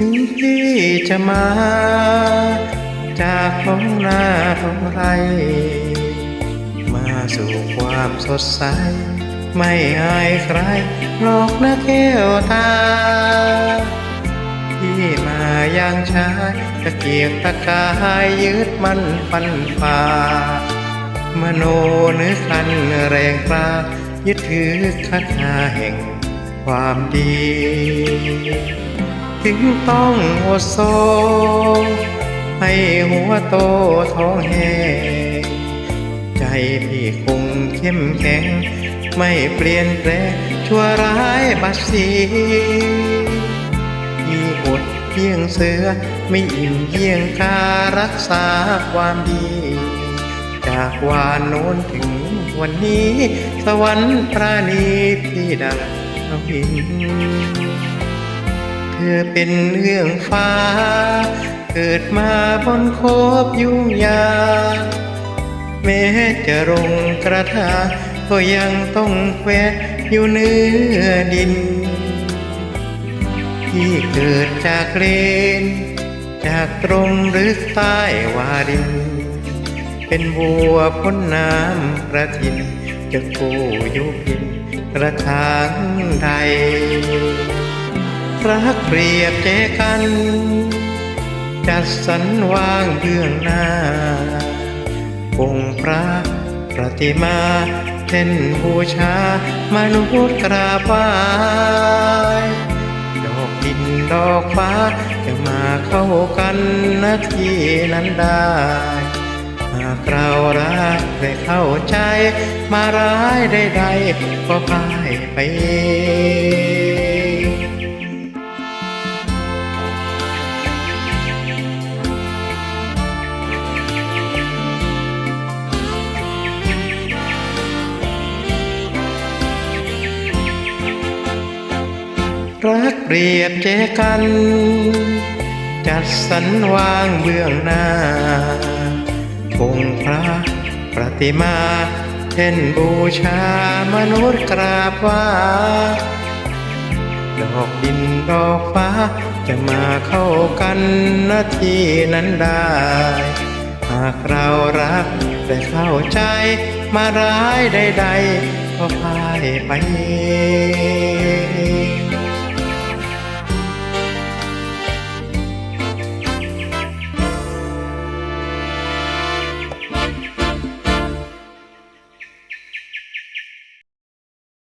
ถึงพี่จะมา จากท้องนาท้องไร มาสู่ความสดใส ไม่อายใครหลอกนะแก้วตาที่มาอย่างชายตะเกียกตะกายยึดมันฟันฝ่ามโนนึกคันแรงกล้ายึดถือคาถาแห่งความดี ถึงต้องอดโซ ให้หัวโตท้องแห้งใจพี่คงเข้มแข็ง ไม่เปลี่ยนแปลงชั่วร้ายบัดสีพี่อดเพียงเสือไม่อิ่มเยี่ยงการักษาความดี จากวานโน้นถึงวันนี้ สวรรค์ปราณีพี่ดังเอาหิน เธอเป็นเรื่องฟ้า เกิดมาบนโคบยุ่งยากแม้จะลงกระทา ก็ยังต้องแควะอยู่เนื้อดิน ที่เกิดจากเลน จากตรงหรือใต้วาดิน เป็นบัวพ้นน้ำประทินจะกู้ยุพินกระทางใด รักเปรียบเจกัน จัดสรรวางเบื้องหน้า องค์พระประติมาเช่นบูชามนุษย์กราบไหว้ดอกดินดอกฟ้าจะมาเข้ากันนาทีนั้นได้หากเรารักได้เข้าใจ มาร้ายใดๆก็พ่ายไปเอง รักเปรียบเจกัน จัดสรรวางเบื้องหน้า องค์พระประติมาเช่นบูชามนุษย์กราบไหว้ดอกดินดอกฟ้าจะมาเข้ากันนาทีนั้นได้ หากเรารักได้เข้าใจมาร้ายใดๆก็พ่ายไปเอง